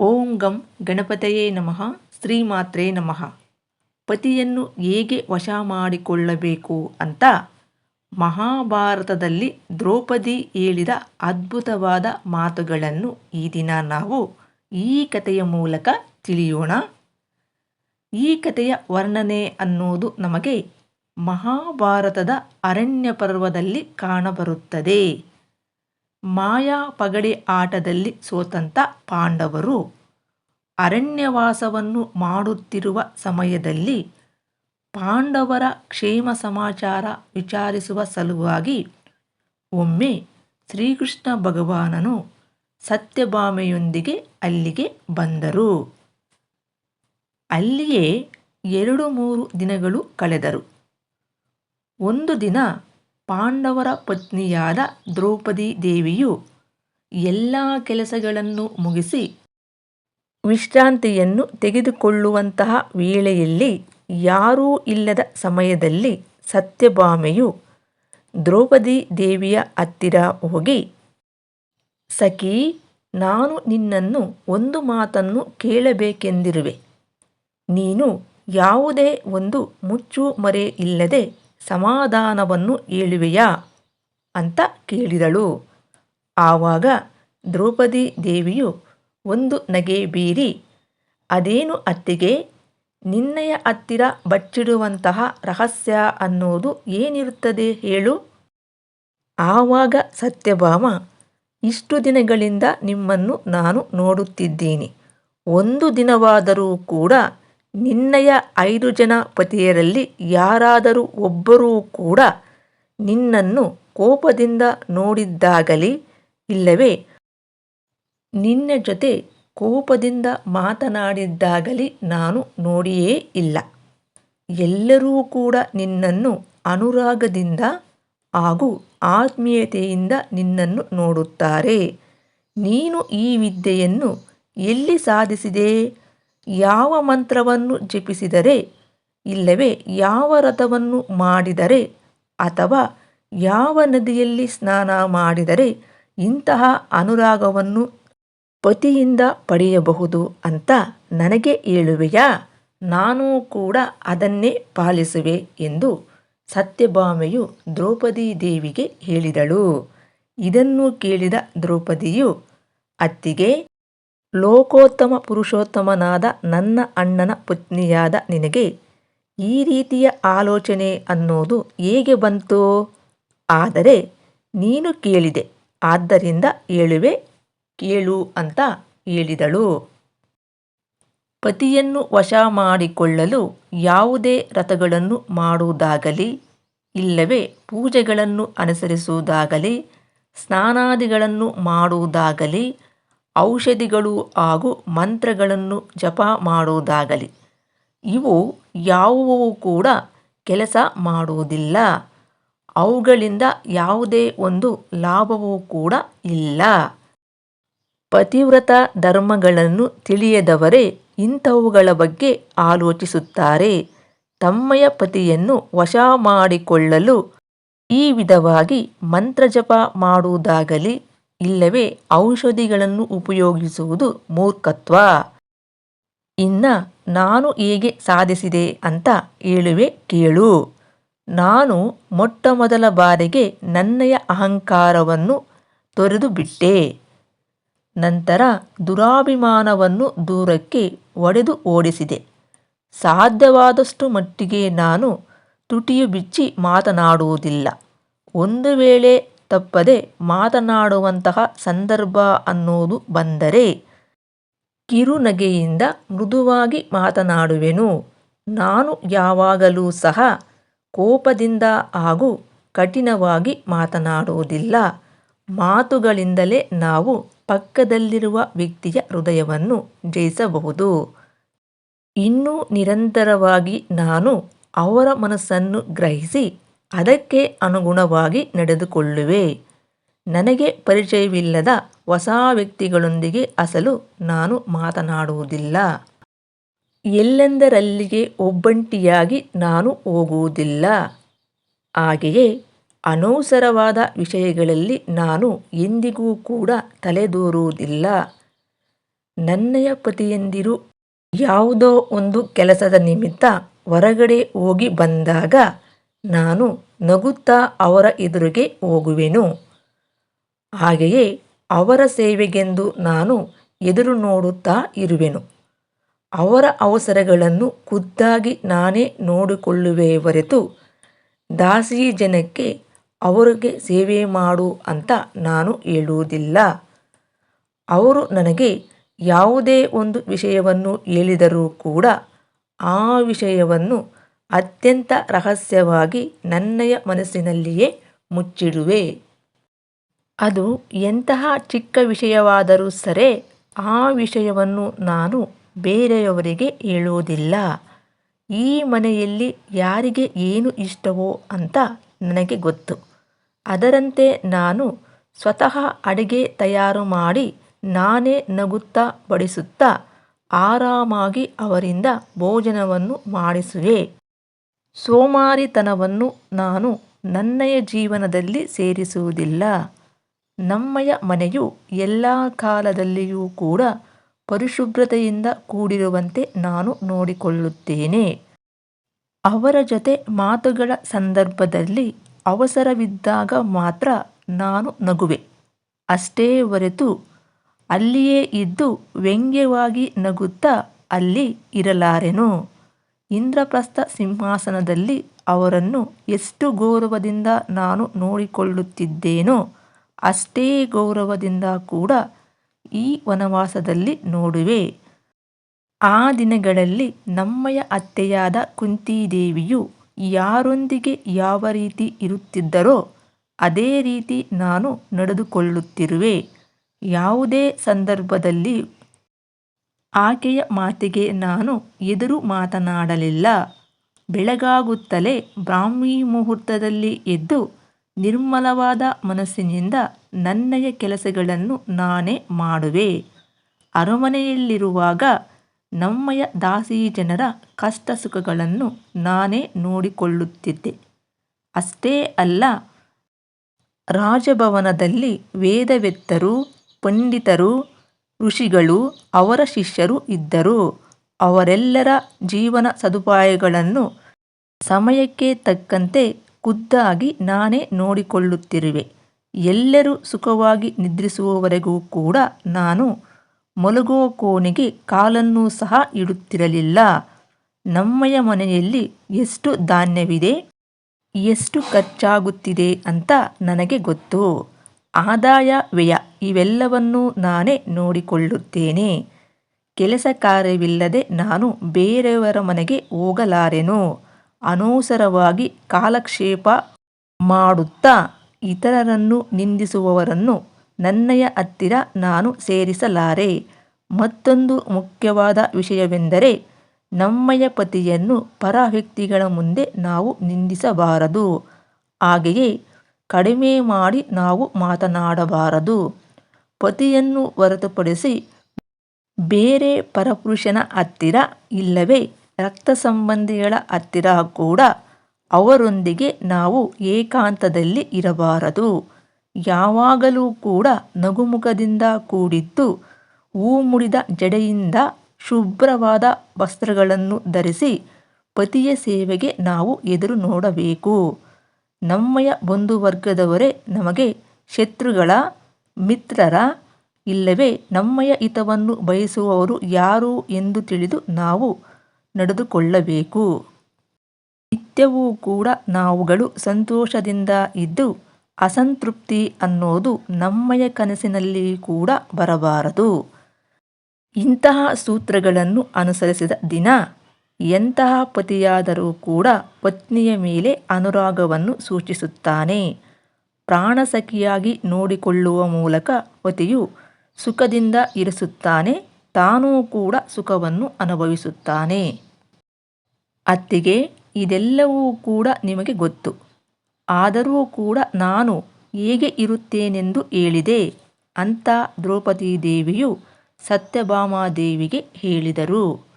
ಓಂ ಗಂ ಗಣಪತಯೇ ನಮಃ, ಶ್ರೀಮಾತ್ರೇ ನಮಃ. ಪತಿಯನ್ನು ಹೇಗೆ ವಶ ಮಾಡಿಕೊಳ್ಳಬೇಕು ಅಂತ ಮಹಾಭಾರತದಲ್ಲಿ ದ್ರೌಪದಿ ಹೇಳಿದ ಅದ್ಭುತವಾದ ಮಾತುಗಳನ್ನು ಈ ದಿನ ನಾವು ಈ ಕಥೆಯ ಮೂಲಕ ತಿಳಿಯೋಣ. ಈ ಕಥೆಯ ವರ್ಣನೆ ಅನ್ನೋದು ನಮಗೆ ಮಹಾಭಾರತದ ಅರಣ್ಯ ಪರ್ವದಲ್ಲಿ ಕಾಣಬರುತ್ತದೆ. ಮಾಯಾ ಪಗಡೆ ಆಟದಲ್ಲಿ ಸೋತಂತ ಪಾಂಡವರು ಅರಣ್ಯವಾಸವನ್ನು ಮಾಡುತ್ತಿರುವ ಸಮಯದಲ್ಲಿ ಪಾಂಡವರ ಕ್ಷೇಮ ಸಮಾಚಾರ ವಿಚಾರಿಸುವ ಸಲುವಾಗಿ ಒಮ್ಮೆ ಶ್ರೀಕೃಷ್ಣ ಭಗವಾನನು ಸತ್ಯಭಾಮೆಯೊಂದಿಗೆ ಅಲ್ಲಿಗೆ ಬಂದರು. ಅಲ್ಲಿಯೇ ಎರಡು ಮೂರು ದಿನಗಳು ಕಳೆದರು. ಒಂದು ದಿನ ಪಾಂಡವರ ಪತ್ನಿಯಾದ ದ್ರೌಪದಿ ದೇವಿಯು ಎಲ್ಲ ಕೆಲಸಗಳನ್ನು ಮುಗಿಸಿ ವಿಶ್ರಾಂತಿಯನ್ನು ತೆಗೆದುಕೊಳ್ಳುವಂತಹ ವೇಳೆಯಲ್ಲಿ ಯಾರೂ ಇಲ್ಲದ ಸಮಯದಲ್ಲಿ ಸತ್ಯಭಾಮೆಯು ದ್ರೌಪದಿ ದೇವಿಯ ಹತ್ತಿರ ಹೋಗಿ, ಸಖಿ, ನಾನು ನಿನ್ನನ್ನು ಒಂದು ಮಾತನ್ನು ಕೇಳಬೇಕೆಂದಿರುವೆ. ನೀನು ಯಾವುದೇ ಒಂದು ಮುಚ್ಚು ಮರೆ ಇಲ್ಲದೆ ಸಮಾಧಾನವನ್ನು ಹೇಳುವೆಯಾ ಅಂತ ಕೇಳಿದಳು. ಆವಾಗ ದ್ರೌಪದಿ ದೇವಿಯು ಒಂದು ನಗೆ ಬೀರಿ, ಅದೇನು ಅತ್ತಿಗೆ? ನಿನ್ನಯ ಹತ್ತಿರ ಬಚ್ಚಿಡುವಂತಹ ರಹಸ್ಯ ಅನ್ನೋದು ಏನಿರುತ್ತದೆ ಹೇಳು. ಆವಾಗ ಸತ್ಯಭಾಮ, ಇಷ್ಟು ದಿನಗಳಿಂದ ನಿಮ್ಮನ್ನು ನಾನು ನೋಡುತ್ತಿದ್ದೀನಿ. ಒಂದು ದಿನವಾದರೂ ಕೂಡ ನಿನ್ನಯ ಐದು ಜನ ಪತಿಯರಲ್ಲಿ ಯಾರಾದರೂ ಒಬ್ಬರೂ ಕೂಡ ನಿನ್ನನ್ನು ಕೋಪದಿಂದ ನೋಡಿದ್ದಾಗಲಿ ಇಲ್ಲವೇ? ನಿನ್ನ ಜೊತೆ ಕೋಪದಿಂದ ಮಾತನಾಡಿದ್ದಾಗಲಿ ನಾನು ನೋಡಿಯೇ ಇಲ್ಲ. ಎಲ್ಲರೂ ಕೂಡ ನಿನ್ನನ್ನು ಅನುರಾಗದಿಂದ ಹಾಗೂ ಆತ್ಮೀಯತೆಯಿಂದ ನಿನ್ನನ್ನು ನೋಡುತ್ತಾರೆ. ನೀನು ಈ ವಿದ್ಯೆಯನ್ನು ಎಲ್ಲಿ ಸಾಧಿಸಿದೆ? ಯಾವ ಮಂತ್ರವನ್ನು ಜಪಿಸಿದರೆ, ಇಲ್ಲವೇ ಯಾವ ರಥವನ್ನು ಮಾಡಿದರೆ, ಅಥವಾ ಯಾವ ನದಿಯಲ್ಲಿ ಸ್ನಾನ ಮಾಡಿದರೆ ಇಂತಹ ಅನುರಾಗವನ್ನು ಪತಿಯಿಂದ ಪಡೆಯಬಹುದು ಅಂತ ನನಗೆ ಹೇಳುವೆಯಾ? ನಾನು ಕೂಡ ಅದನ್ನೇ ಪಾಲಿಸುವೆ ಎಂದು ಸತ್ಯಭಾಮೆಯು ದ್ರೌಪದಿ ದೇವಿಗೆ ಹೇಳಿದಳು. ಇದನ್ನು ಕೇಳಿದ ದ್ರೌಪದಿಯು, ಅತ್ತಿಗೆ ಲೋಕೋತ್ತಮ ಪುರುಷೋತ್ತಮನಾದ ನನ್ನ ಅಣ್ಣನ ಪತ್ನಿಯಾದ ನಿನಗೆ ಈ ರೀತಿಯ ಆಲೋಚನೆ ಅನ್ನೋದು ಹೇಗೆ ಬಂತು? ಆದರೆ ನೀನು ಕೇಳಿದೆ, ಆದ್ದರಿಂದ ಹೇಳುವೆ, ಕೇಳು ಅಂತ ಹೇಳಿದಳು. ಪತಿಯನ್ನು ವಶ ಮಾಡಿಕೊಳ್ಳಲು ಯಾವುದೇ ರಥಗಳನ್ನು ಮಾಡುವುದಾಗಲಿ, ಇಲ್ಲವೇ ಪೂಜೆಗಳನ್ನು ಅನುಸರಿಸುವುದಾಗಲಿ, ಸ್ನಾನಾದಿಗಳನ್ನು ಮಾಡುವುದಾಗಲಿ ಔಷಧಿಗಳು ಹಾಗೂ ಮಂತ್ರಗಳನ್ನು ಜಪ ಮಾಡುವುದಾಗಲಿ. ಇವು ಯಾವುವೂ ಕೂಡ ಕೆಲಸ ಮಾಡುವುದಿಲ್ಲ. ಅವುಗಳಿಂದ ಯಾವುದೇ ಒಂದು ಲಾಭವೂ ಕೂಡ ಇಲ್ಲ. ಪತಿವ್ರತ ಧರ್ಮಗಳನ್ನು ತಿಳಿಯದವರೇ ಇಂಥವುಗಳ ಬಗ್ಗೆ ಆಲೋಚಿಸುತ್ತಾರೆ. ತಮ್ಮಯ ಪತಿಯನ್ನು ವಶ ಮಾಡಿಕೊಳ್ಳಲು ಈ ವಿಧವಾಗಿ ಮಂತ್ರಜಪ ಮಾಡುವುದಾಗಲಿ ಇಲ್ಲವೇ ಔಷಧಿಗಳನ್ನು ಉಪಯೋಗಿಸುವುದು ಮೂರ್ಖತ್ವ. ಇನ್ನ ನಾನು ಹೇಗೆ ಸಾಧಿಸಿದೆ ಅಂತ ಹೇಳುವೆ ಕೇಳು. ನಾನು ಮೊಟ್ಟ ಮೊದಲ ಬಾರಿಗೆ ನನ್ನಯ ಅಹಂಕಾರವನ್ನು ತೊರೆದು ಬಿಟ್ಟೆ ನಂತರ ದುರಾಭಿಮಾನವನ್ನು ದೂರಕ್ಕೆ ಒಡೆದು ಓಡಿಸಿದೆ. ಸಾಧ್ಯವಾದಷ್ಟು ಮಟ್ಟಿಗೆ ನಾನು ತುಟಿಯು ಬಿಚ್ಚಿ ಮಾತನಾಡುವುದಿಲ್ಲ. ಒಂದು ವೇಳೆ ತಪ್ಪದೆ ಮಾತನಾಡುವಂತಹ ಸಂದರ್ಭ ಅನ್ನೋದು ಬಂದರೆ ಕಿರುನಗೆಯಿಂದ ಮೃದುವಾಗಿ ಮಾತನಾಡುವೆನು. ನಾನು ಯಾವಾಗಲೂ ಸಹ ಕೋಪದಿಂದ ಹಾಗೂ ಕಠಿಣವಾಗಿ ಮಾತನಾಡುವುದಿಲ್ಲ. ಮಾತುಗಳಿಂದಲೇ ನಾವು ಪಕ್ಕದಲ್ಲಿರುವ ವ್ಯಕ್ತಿಯ ಹೃದಯವನ್ನು ಜಯಿಸಬಹುದು. ಇನ್ನೂ ನಿರಂತರವಾಗಿ ನಾನು ಅವರ ಮನಸ್ಸನ್ನು ಗ್ರಹಿಸಿ ಅದಕ್ಕೆ ಅನುಗುಣವಾಗಿ ನಡೆದುಕೊಳ್ಳುವೆ. ನನಗೆ ಪರಿಚಯವಿಲ್ಲದ ಹೊಸ ವ್ಯಕ್ತಿಗಳೊಂದಿಗೆ ಅಸಲು ನಾನು ಮಾತನಾಡುವುದಿಲ್ಲ. ಎಲ್ಲೆಂದರಲ್ಲಿಗೆ ಒಬ್ಬಂಟಿಯಾಗಿ ನಾನು ಹೋಗುವುದಿಲ್ಲ. ಹಾಗೆಯೇ ಅನವಸರವಾದ ವಿಷಯಗಳಲ್ಲಿ ನಾನು ಎಂದಿಗೂ ಕೂಡ ತಲೆದೋರುವುದಿಲ್ಲ. ನನ್ನಯ ಪತಿಯಂದಿರು ಯಾವುದೋ ಒಂದು ಕೆಲಸದ ನಿಮಿತ್ತ ಹೊರಗಡೆ ಹೋಗಿ ಬಂದಾಗ ನಾನು ನಗುತ್ತಾ ಅವರ ಎದುರಿಗೆ ಹೋಗುವೆನು. ಹಾಗೆಯೇ ಅವರ ಸೇವೆಗೆಂದು ನಾನು ಎದುರು ನೋಡುತ್ತಾ ಇರುವೆನು. ಅವರ ಅವಸರಗಳನ್ನು ಖುದ್ದಾಗಿ ನಾನೇ ನೋಡಿಕೊಳ್ಳುವೆ ಹೊರತು ದಾಸಿ ಜನಕ್ಕೆ ಅವರಿಗೆ ಸೇವೆ ಮಾಡು ಅಂತ ನಾನು ಹೇಳುವುದಿಲ್ಲ. ಅವರು ನನಗೆ ಯಾವುದೇ ಒಂದು ವಿಷಯವನ್ನು ಹೇಳಿದರೂ ಕೂಡ ಆ ವಿಷಯವನ್ನು ಅತ್ಯಂತ ರಹಸ್ಯವಾಗಿ ನನ್ನಯ ಮನಸ್ಸಿನಲ್ಲಿಯೇ ಮುಚ್ಚಿಡುವೆ. ಅದು ಎಂತಹ ಚಿಕ್ಕ ವಿಷಯವಾದರೂ ಸರಿ ಆ ವಿಷಯವನ್ನು ನಾನು ಬೇರೆಯವರಿಗೆ ಹೇಳುವುದಿಲ್ಲ. ಈ ಮನೆಯಲ್ಲಿ ಯಾರಿಗೆ ಏನು ಇಷ್ಟವೋ ಅಂತ ನನಗೆ ಗೊತ್ತು. ಅದರಂತೆ ನಾನು ಸ್ವತಃ ಅಡುಗೆ ತಯಾರು ಮಾಡಿ ನಾನೇ ನಗುತ್ತಾ ಬಡಿಸುತ್ತಾ ಆರಾಮಾಗಿ ಅವರಿಂದ ಭೋಜನವನ್ನು ಮಾಡಿಸುವೆ. ಸೋಮಾರಿತನವನ್ನು ನಾನು ನನ್ನಯ ಜೀವನದಲ್ಲಿ ಸೇರಿಸುವುದಿಲ್ಲ. ನಮ್ಮಯ ಮನೆಯು ಎಲ್ಲ ಕಾಲದಲ್ಲಿಯೂ ಕೂಡ ಪರಿಶುಭ್ರತೆಯಿಂದ ಕೂಡಿರುವಂತೆ ನಾನು ನೋಡಿಕೊಳ್ಳುತ್ತೇನೆ. ಅವರ ಜೊತೆ ಮಾತುಗಳ ಸಂದರ್ಭದಲ್ಲಿ ಅವಸರವಿದ್ದಾಗ ಮಾತ್ರ ನಾನು ನಗುವೆ. ಅಷ್ಟೇ ಹೊರತು ಅಲ್ಲಿಯೇ ಇದ್ದು ವ್ಯಂಗ್ಯವಾಗಿ ನಗುತ್ತಾ ಅಲ್ಲಿ ಇರಲಾರೆನು? ಇಂದ್ರಪ್ರಸ್ಥ ಸಿಂಹಾಸನದಲ್ಲಿ ಅವರನ್ನು ಎಷ್ಟು ಗೌರವದಿಂದ ನಾನು ನೋಡಿಕೊಳ್ಳುತ್ತಿದ್ದೇನೋ ಅಷ್ಟೇ ಗೌರವದಿಂದ ಕೂಡ ಈ ವನವಾಸದಲ್ಲಿ ನೋಡುವೆ. ಆ ದಿನಗಳಲ್ಲಿ ನಮ್ಮಯ ಅತ್ತೆಯಾದ ಕುಂತಿದೇವಿಯು ಯಾರೊಂದಿಗೆ ಯಾವ ರೀತಿ ಇರುತ್ತಿದ್ದರೋ ಅದೇ ರೀತಿ ನಾನು ನಡೆದುಕೊಳ್ಳುತ್ತಿರುವೆ. ಯಾವುದೇ ಸಂದರ್ಭದಲ್ಲಿ ಆಕೆಯ ಮಾತಿಗೆ ನಾನು ಎದುರು ಮಾತನಾಡಲಿಲ್ಲ. ಬೆಳಗಾಗುತ್ತಲೇ ಬ್ರಾಹ್ಮಿ ಮುಹೂರ್ತದಲ್ಲಿ ಎದ್ದು ನಿರ್ಮಲವಾದ ಮನಸ್ಸಿನಿಂದ ನನ್ನಯ ಕೆಲಸಗಳನ್ನು ನಾನೇ ಮಾಡುವೆ. ಅರಮನೆಯಲ್ಲಿರುವಾಗ ನಮ್ಮಯ ದಾಸಿ ಜನರ ಕಷ್ಟ ಸುಖಗಳನ್ನು ನಾನೇ ನೋಡಿಕೊಳ್ಳುತ್ತಿದ್ದೆ. ಅಷ್ಟೇ ಅಲ್ಲ, ರಾಜಭವನದಲ್ಲಿ ವೇದವೆತ್ತರು, ಪಂಡಿತರು ಋಷಿಗಳು ಅವರ ಶಿಷ್ಯರು ಇದ್ದರು. ಅವರೆಲ್ಲರ ಜೀವನ ಸದುಪಾಯಗಳನ್ನು ಸಮಯಕ್ಕೆ ತಕ್ಕಂತೆ ಖುದ್ದಾಗಿ ನಾನೇ ನೋಡಿಕೊಳ್ಳುತ್ತಿರುವೆ. ಎಲ್ಲರೂ ಸುಖವಾಗಿ ನಿದ್ರಿಸುವವರೆಗೂ ಕೂಡ ನಾನು ಮಲಗುವ ಕೋಣೆಗೆ ಕಾಲನ್ನು ಸಹ ಇಡುತ್ತಿರಲಿಲ್ಲ. ನಮ್ಮಯ ಮನೆಯಲ್ಲಿ ಎಷ್ಟು ಧಾನ್ಯವಿದೆ, ಎಷ್ಟು ಖರ್ಚಾಗುತ್ತಿದೆ ಅಂತ ನನಗೆ ಗೊತ್ತು. ಆದಾಯ ವ್ಯಯ ಇವೆಲ್ಲವನ್ನೂ ನಾನೇ ನೋಡಿಕೊಳ್ಳುತ್ತೇನೆ. ಕೆಲಸ ಕಾರ್ಯವಿಲ್ಲದೆ ನಾನು ಬೇರೆಯವರ ಮನೆಗೆ ಹೋಗಲಾರೆನು? ಅನವಸರವಾಗಿ ಕಾಲಕ್ಷೇಪ ಮಾಡುತ್ತಾ ಇತರರನ್ನು ನಿಂದಿಸುವವರನ್ನು ನನ್ನಯ ಹತ್ತಿರ ನಾನು ಸೇರಿಸಲಾರೆ. ಮತ್ತೊಂದು ಮುಖ್ಯವಾದ ವಿಷಯವೆಂದರೆ ನಮ್ಮಯ ಪತಿಯನ್ನು ಪರ ವ್ಯಕ್ತಿಗಳ ಮುಂದೆ ನಾವು ನಿಂದಿಸಬಾರದು. ಹಾಗೆಯೇ ಕಡಿಮೆ ಮಾಡಿ ನಾವು ಮಾತನಾಡಬಾರದು. ಪತಿಯನ್ನು ಹೊರತುಪಡಿಸಿ ಬೇರೆ ಪರಪುರುಷನ ಹತ್ತಿರ ಇಲ್ಲವೇ, ರಕ್ತ ಸಂಬಂಧಿಗಳ ಹತ್ತಿರ ಕೂಡ ಅವರೊಂದಿಗೆ ನಾವು ಏಕಾಂತದಲ್ಲಿ ಇರಬಾರದು. ಯಾವಾಗಲೂ ಕೂಡ ನಗುಮುಖದಿಂದ ಕೂಡಿದ್ದು, ಹೂ ಮುಡಿದ ಜಡೆಯಿಂದ ಶುಭ್ರವಾದ ವಸ್ತ್ರಗಳನ್ನು ಧರಿಸಿ ಪತಿಯ ಸೇವೆಗೆ ನಾವು ಎದುರು ನೋಡಬೇಕು. ನಮ್ಮಯ ಬಂಧು ವರ್ಗದವರೇ ನಮಗೆ ಶತ್ರುಗಳ ಮಿತ್ರರ ಇಲ್ಲವೇ ನಮ್ಮಯ ಹಿತವನ್ನು ಬಯಸುವವರು ಯಾರು ಎಂದು ತಿಳಿದು ನಾವು ನಡೆದುಕೊಳ್ಳಬೇಕು. ನಿತ್ಯವೂ ಕೂಡ ನಾವುಗಳು ಸಂತೋಷದಿಂದ ಇದ್ದು ಅಸಂತೃಪ್ತಿ ಅನ್ನೋದು ನಮ್ಮಯ ಕನಸಿನಲ್ಲಿ ಕೂಡ ಬರಬಾರದು. ಇಂತಹ ಸೂತ್ರಗಳನ್ನು ಅನುಸರಿಸಿದ ದಿನ ಎಂತಹ ಪತಿಯಾದರೂ ಕೂಡ ಪತ್ನಿಯ ಮೇಲೆ ಅನುರಾಗವನ್ನು ಸೂಚಿಸುತ್ತಾನೆ. ಪ್ರಾಣಸಖಿಯಾಗಿ ನೋಡಿಕೊಳ್ಳುವ ಮೂಲಕ ಪತಿಯು ಸುಖದಿಂದ ಇರಿಸುತ್ತಾನೆ, ತಾನೂ ಕೂಡ ಸುಖವನ್ನು ಅನುಭವಿಸುತ್ತಾನೆ. ಅತ್ತಿಗೆ ಇದೆಲ್ಲವೂ ಕೂಡ ನಿಮಗೆ ಗೊತ್ತು. ಆದರೂ ಕೂಡ ನಾನು ಹೇಗೆ ಇರುತ್ತೇನೆಂದು ಹೇಳಿದೆ ಅಂತ ದ್ರೌಪದಿ ದೇವಿಯು ಸತ್ಯಭಾಮಾದೇವಿಗೆ ಹೇಳಿದರು.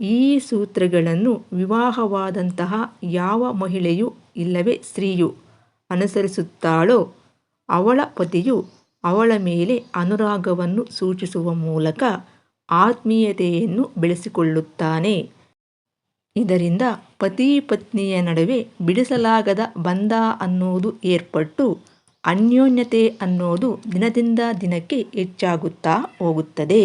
ಈ ಸೂತ್ರಗಳನ್ನು ವಿವಾಹವಾದಂತಹ ಯಾವ ಮಹಿಳೆಯು ಇಲ್ಲವೇ ಸ್ತ್ರೀಯು ಅನುಸರಿಸುತ್ತಾಳೋ ಅವಳ ಪತಿಯು ಅವಳ ಮೇಲೆ ಅನುರಾಗವನ್ನು ಸೂಚಿಸುವ ಮೂಲಕ ಆತ್ಮೀಯತೆಯನ್ನು ಬೆಳೆಸಿಕೊಳ್ಳುತ್ತಾನೆ. ಇದರಿಂದ ಪತಿ ಪತ್ನಿಯ ನಡುವೆ ಬಿಡಿಸಲಾಗದ ಬಂಧ ಅನ್ನೋದು ಏರ್ಪಟ್ಟು ಅನ್ಯೋನ್ಯತೆ ಅನ್ನೋದು ದಿನದಿಂದ ದಿನಕ್ಕೆ ಹೆಚ್ಚಾಗುತ್ತಾ ಹೋಗುತ್ತದೆ.